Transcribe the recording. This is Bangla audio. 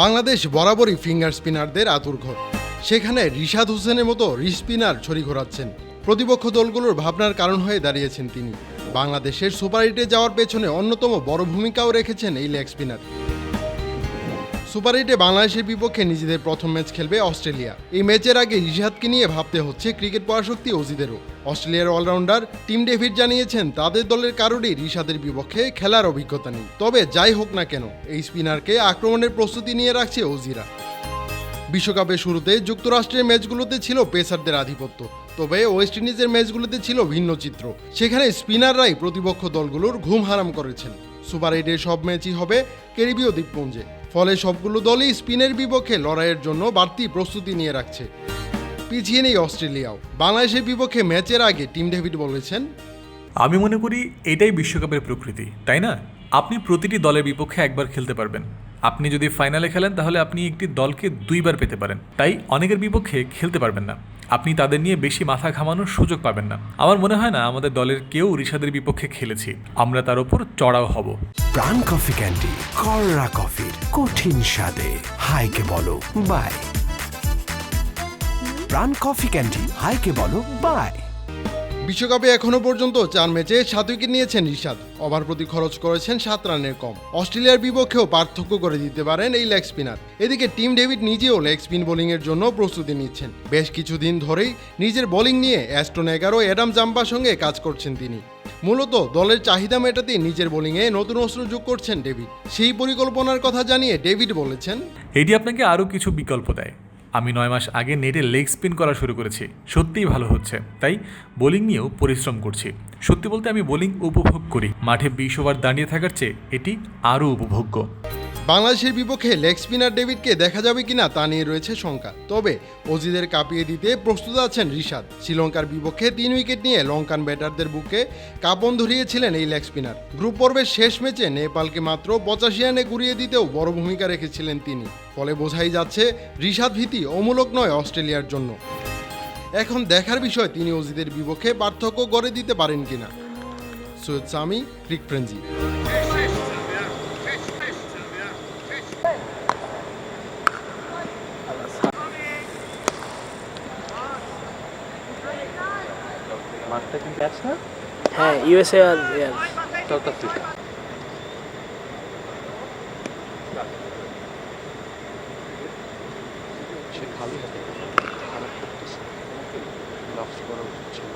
বাংলাদেশ বরাবরই ফিঙ্গার স্পিনারদের আতুরঘর সেখানে রিশাদ হোসেনের মতো রিস্পিনার ছড়ি ঘোরাচ্ছেন। প্রতিপক্ষ দলগুলোর ভাবনার কারণ হয়ে দাঁড়িয়েছেন তিনি। বাংলাদেশের সুপার এইটে যাওয়ার পেছনে অন্যতম বড় ভূমিকাও রেখেছেন এই লেগ স্পিনার। সুপার এইটে বাংলাদেশের বিপক্ষে নিজেদের প্রথম ম্যাচ খেলবে অস্ট্রেলিয়া। এই ম্যাচের আগে রিশাদকে নিয়ে ভাবতে হচ্ছে ক্রিকেট পরাশক্তি অজিদেরও অস্ট্রেলিয়ার অলরাউন্ডার টিম ডেভিড জানিয়েছেন, তাদের দলের কারোরই রিশাদের বিপক্ষে খেলার অভিজ্ঞতা নেই। তবে যাই হোক না কেন, এই স্পিনারকে আক্রমণের প্রস্তুতি নিয়ে রাখছে অজিরা বিশ্বকাপের শুরুতে যুক্তরাষ্ট্রের ম্যাচগুলোতে ছিল পেসারদের আধিপত্য, তবে ওয়েস্ট ইন্ডিজের ম্যাচগুলোতে ছিল ভিন্ন চিত্র। সেখানে স্পিনাররাই প্রতিপক্ষ দলগুলোর ঘুম হারাম করেছেন। সুপার এইটের সব ম্যাচই হবে ক্যারিবীয় দ্বীপপুঞ্জে। ফলে সবগুলো দলই স্পিনের বিপক্ষে লড়াইয়ের জন্য বাড়তি প্রস্তুতি নিয়ে রাখছে। পিছিয়ে নেই অস্ট্রেলিয়াও। বাংলাদেশের বিপক্ষে ম্যাচের আগে টিম ডেভিড বলেছেন, আমি মনে করি এটাই বিশ্বকাপের প্রকৃতি, তাই না? আপনি প্রতিটি দলের বিপক্ষে একবার খেলতে পারবেন। আপনি যদি ফাইনালে খেলেন, তাহলে আপনি একটি দলকে দুইবার পেতে পারেন। তাই অনেকের বিপক্ষে খেলতে পারবেন না। আপনি তাদের নিয়ে বেশি মাথা ঘামানোর সুযোগ পাবেন না। আমার মনে হয় না আমাদের দলের কেউ ঋষাদের বিপক্ষে খেলেছি। আমরা তার উপর চড়াও হব। প্রাণ কফি ক্যান্ডি কররা কফি, কঠিন স্বাদে। হাইকে বলো, বাই। প্রাণ কফি ক্যান্ডি, হাইকে বলো, বাই। বিশ্বকাপে এখনও পর্যন্ত চার ম্যাচে সাত উইকেট নিয়েছেন রিশাদ ওভার প্রতি খরচ করেছেন সাত রানের কম। অস্ট্রেলিয়ার বিপক্ষেও পার্থক্য করে দিতে পারেন এই লেগ স্পিনার। এদিকে টিম ডেভিড নিজেও লেগ স্পিন বোলিংয়ের জন্য প্রস্তুতি নিচ্ছেন। বেশ কিছুদিন ধরেই নিজের বোলিং নিয়ে অ্যাস্টন এগারো, অ্যাডাম জাম্পার সঙ্গে কাজ করছেন তিনি। মূলত দলের চাহিদা মেটাতে নিজের বোলিংয়ে নতুন অস্ত্র যোগ করছেন ডেভিড। সেই পরিকল্পনার কথা জানিয়ে ডেভিড বলেছেন, এটি আপনাকে আরও কিছু বিকল্প দেয়। আমি নয় মাস আগে নেটে লেগ স্পিন করা শুরু করেছি। সত্যিই ভালো হচ্ছে। তাই বোলিং নিয়েও পরিশ্রম করছি। সত্যি বলতে আমি বোলিং উপভোগ করি। মাঠে বিশ ওভার দাঁড়িয়ে থাকার চেয়ে এটি আরও উপভোগ্য। বাংলাদেশের বিপক্ষে লেগ স্পিনার ডেভিডকে দেখা যাবে কিনা তা নিয়ে রয়েছে শঙ্কা। তবে অজিদের কাঁপিয়ে দিতে প্রস্তুত আছেন রিশাদ। শ্রীলঙ্কার বিপক্ষে তিন উইকেট নিয়ে লঙ্কান ব্যাটারদের বুকে কাঁপন ধরিয়েছিলেন এই লেগ স্পিনার। গ্রুপ পর্বের শেষ ম্যাচে নেপালকে মাত্র পঁচাশি রানে গুড়িয়ে দিতেও বড় ভূমিকা রেখেছিলেন তিনি। ফলে বোঝাই যাচ্ছে রিশাদ ভীতি অমূলক নয় অস্ট্রেলিয়ার জন্য। এখন দেখার বিষয়, তিনি অজিদের বিপক্ষে পার্থক্য গড়ে দিতে পারেন কিনা। সৈয়দ সামি, ক্রিক ফ্রেঞ্জি মাঠটা কি ম্যাচ না? হ্যাঁ ইউএসএ আর সাউথ আফ্রিকা সে খালি হাতে খারাপ করতেছে। গ্লাভস করা উচিত